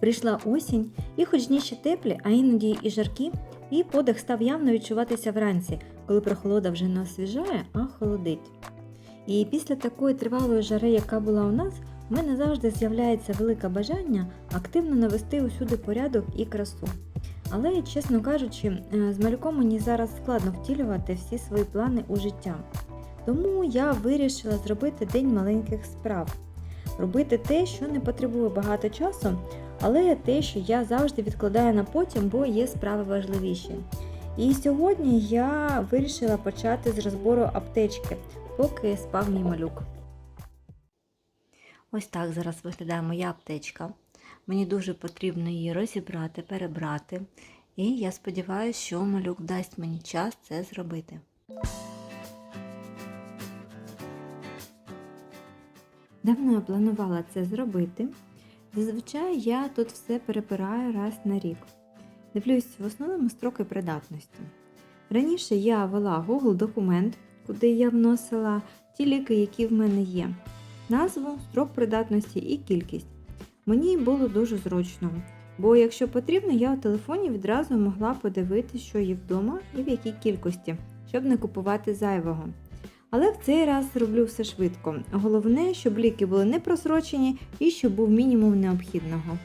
Прийшла осінь, і хоч дні теплі, а іноді і жаркі, і подих став явно відчуватися вранці, коли прохолода вже не освіжає, а холодить. І після такої тривалої жари, яка була у нас, у мене завжди з'являється велике бажання активно навести усюди порядок і красу. Але, чесно кажучи, е, з малюком мені зараз складно втілювати всі свої плани у життя. Тому я вирішила зробити день маленьких справ, робити те, що не потребує багато часу, але те, що я завжди відкладаю на потім, бо є справи важливіші. І сьогодні я вирішила почати з розбору аптечки, поки спав мій малюк. Ось так зараз виглядає моя аптечка. Мені дуже потрібно її розібрати, перебрати. І я сподіваюся, що малюк дасть мені час це зробити. Давно я планувала це зробити. Зазвичай я тут все перебираю раз на рік. Дивлюсь в основному строки придатності. Раніше я вела Google документ, куди я вносила ті ліки, які в мене є, назву, строк придатності і кількість. Мені було дуже зручно, бо якщо потрібно, я у телефоні відразу могла подивитися, що є вдома і в якій кількості, щоб не купувати зайвого. Але в цей раз роблю все швидко. Головне, щоб ліки були не просрочені і щоб був мінімум необхідного.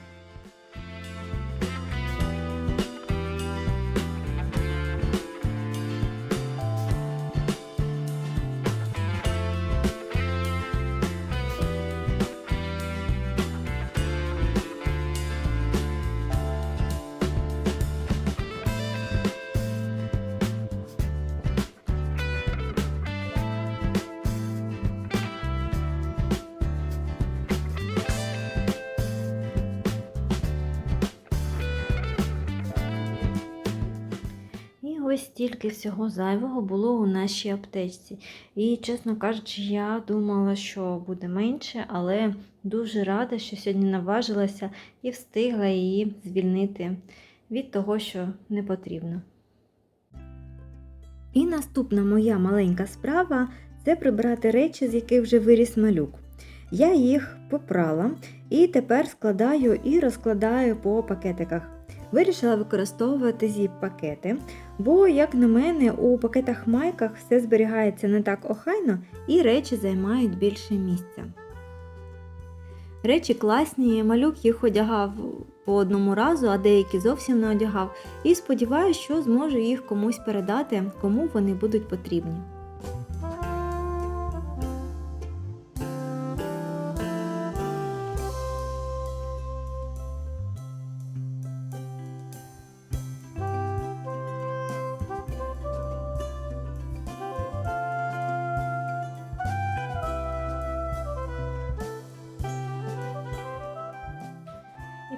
Ось стільки всього зайвого було у нашій аптечці. І, чесно кажучи, я думала, що буде менше, але дуже рада, що сьогодні наважилася і встигла її звільнити від того, що не потрібно. І наступна моя маленька справа це прибрати речі, з яких вже виріс малюк. Я їх попрала і тепер складаю і розкладаю по пакетиках. Вирішила використовувати зіп-пакети, бо, як на мене, у пакетах-майках все зберігається не так охайно і речі займають більше місця. Речі класні, малюк їх одягав по одному разу, а деякі зовсім не одягав, і сподіваюся, що зможу їх комусь передати, кому вони будуть потрібні.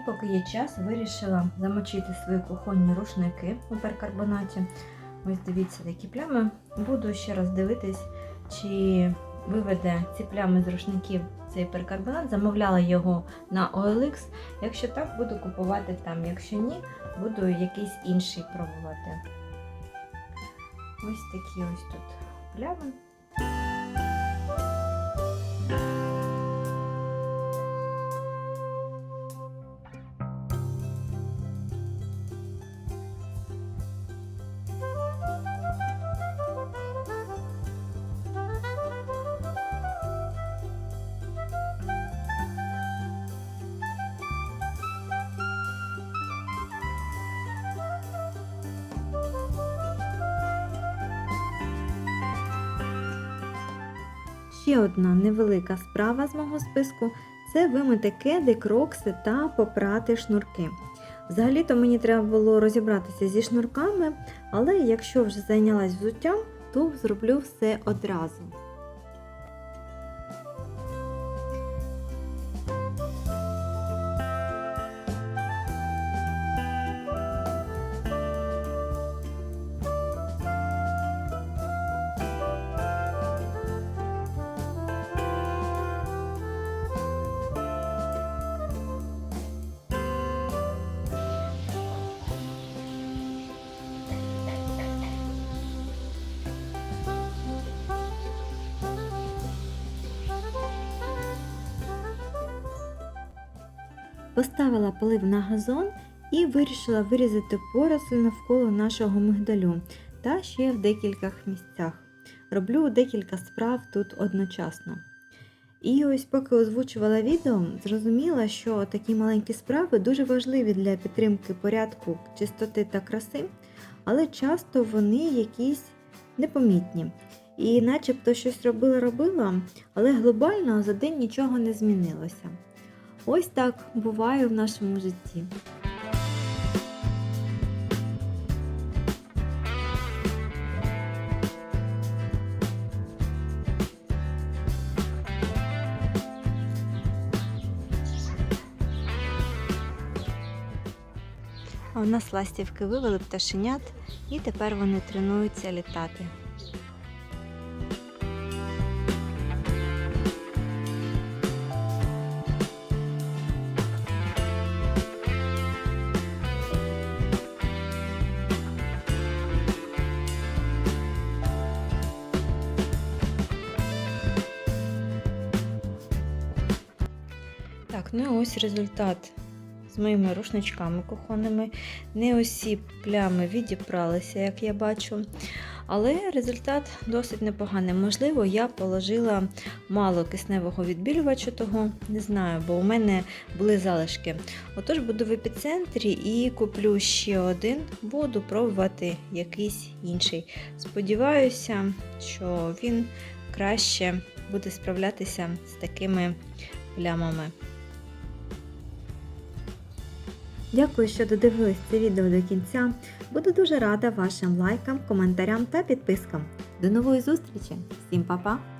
Поки є час, вирішила замочити свої кухонні рушники у перкарбонаті. Ось дивіться, такі плями. Буду ще раз дивитись, чи виведе ці плями з рушників цей перкарбонат. Замовляла його на OLX. Якщо так, буду купувати там. Якщо ні, буду якийсь інший пробувати. Ось такі ось тут плями. Ще одна невелика справа з мого списку це вимити кеди, крокси та попрати шнурки. Взагалі-то мені треба було розібратися зі шнурками, але якщо вже зайнялась взуттям, то зроблю все одразу. Поставила полив на газон і вирішила вирізати поросль навколо нашого мигдалю та ще в декількох місцях. Роблю декілька справ тут одночасно. І ось поки озвучувала відео, зрозуміла, що такі маленькі справи дуже важливі для підтримки порядку, чистоти та краси, але часто вони якісь непомітні. І начебто щось робила-робила, але глобально за день нічого не змінилося. Ось так буває в нашому житті. А у нас ластівки вивели пташенят, і тепер вони тренуються літати. Ну ось результат з моїми рушничками кухонними. Не усі плями відіпралися, як я бачу. Але результат досить непоганий. Можливо, я положила мало кисневого відбілювача того, не знаю, бо у мене були залишки. Отож, буду в епіцентрі і куплю ще один, буду пробувати якийсь інший. Сподіваюся, що він краще буде справлятися з такими плямами. Дякую, що додивились це відео до кінця. Буду дуже рада вашим лайкам, коментарям та підпискам. До нової зустрічі! Всім па-па!